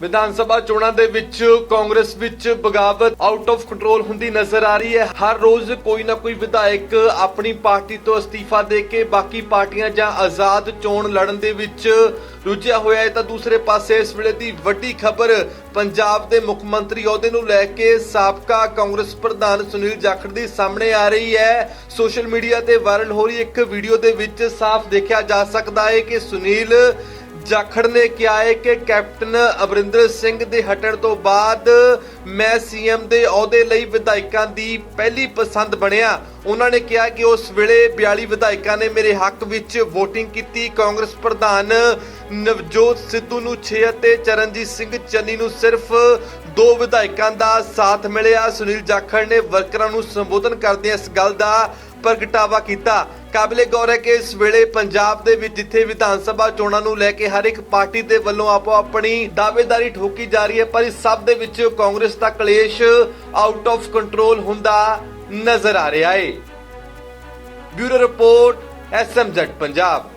ਵਿਧਾਨ ਸਭਾ ਚੋਣਾਂ ਦੇ ਵਿੱਚ ਕਾਂਗਰਸ ਵਿੱਚ ਬਗਾਵਤ ਆਊਟ ਆਫ ਕੰਟਰੋਲ ਹੁੰਦੀ ਨਜ਼ਰ ਆ ਰਹੀ ਹੈ। ਹਰ ਰੋਜ਼ ਕੋਈ ਨਾ ਕੋਈ ਵਿਧਾਇਕ ਆਪਣੀ ਪਾਰਟੀ ਤੋਂ ਅਸਤੀਫਾ ਦੇ ਕੇ ਬਾਕੀ ਪਾਰਟੀਆਂ ਜਾਂ ਆਜ਼ਾਦ ਚੋਣ ਲੜਨ ਦੇ ਵਿੱਚ ਰੁੱਝਿਆ ਹੋਇਆ ਹੈ। ਤਾਂ ਦੂਸਰੇ ਪਾਸੇ ਇਸ ਵੇਲੇ ਦੀ ਵੱਡੀ ਖਬਰ ਪੰਜਾਬ ਦੇ ਮੁੱਖ ਮੰਤਰੀ ਅਹੁਦੇ ਨੂੰ ਲੈ ਕੇ ਸਾਬਕਾ ਕਾਂਗਰਸ ਪ੍ਰਧਾਨ ਸੁਨੀਲ ਜਾਖੜ ਦੀ ਸਾਹਮਣੇ ਆ ਰਹੀ ਹੈ। ਸੋਸ਼ਲ ਮੀਡੀਆ ਤੇ ਵਾਇਰਲ ਹੋ ਰਹੀ ਇੱਕ ਵੀਡੀਓ ਦੇ ਵਿੱਚ ਸਾਫ਼ ਦੇਖਿਆ ਜਾ ਸਕਦਾ ਹੈ ਕਿ ਸੁਨੀਲ ਜਾਖੜ ਨੇ ਕਿਹਾ ਹੈ ਕਿ ਕੈਪਟਨ ਅਮਰਿੰਦਰ ਸਿੰਘ ਦੇ ਹਟਣ ਤੋਂ ਬਾਅਦ ਮੈਂ ਸੀਐਮ ਦੇ ਅਹੁਦੇ ਲਈ ਵਿਧਾਇਕਾਂ ਦੀ ਪਹਿਲੀ ਪਸੰਦ ਬਣਿਆ। ਉਹਨਾਂ ਨੇ ਕਿਹਾ ਕਿ ਉਸ ਵੇਲੇ 42 ਵਿਧਾਇਕਾਂ ਨੇ ਮੇਰੇ ਹੱਕ ਵਿੱਚ VOTING ਕੀਤੀ। ਕਾਂਗਰਸ ਪ੍ਰਧਾਨ ਨਵਜੋਤ ਸਿੱਧੂ ਨੂੰ 6 ਅਤੇ ਚਰਨਜੀਤ ਸਿੰਘ ਚੰਨੀ ਨੂੰ ਸਿਰਫ ਦੋ ਵਿਧਾਇਕਾਂ ਦਾ ਸਾਥ ਮਿਲਿਆ। ਸੁਨੀਲ ਜਾਖੜ ਨੇ ਵਰਕਰਾਂ ਨੂੰ ਸੰਬੋਧਨ ਕਰਦਿਆਂ ਇਸ ਗੱਲ ਦਾ ਪ੍ਰਗਟਾਵਾ ਕੀਤਾ। ਕਾਬਿਲੇ ਗੌਰ ਹੈ ਕਿ ਇਸ ਵੇਲੇ ਪੰਜਾਬ ਦੇ ਵਿੱਚ ਜਿੱਥੇ ਵਿਧਾਨ ਸਭਾ ਚੋਣਾਂ ਨੂੰ ਲੈ ਕੇ ਹਰ ਇੱਕ ਪਾਰਟੀ ਦੇ ਵੱਲੋਂ ਆਪੋ ਆਪਣੀ ਦਾਅਵੇਦਾਰੀ ਠੋਕੀ ਜਾ ਰਹੀ ਹੈ, ਪਰ ਇਸ ਸਭ ਦੇ ਵਿੱਚ ਕਾਂਗਰਸ ਦਾ ਕਲੇਸ਼ ਆਊਟ ਆਫ ਕੰਟਰੋਲ ਹੁੰਦਾ ਨਜ਼ਰ ਆ ਰਿਹਾ ਹੈ। Bureau report SMZ Punjab.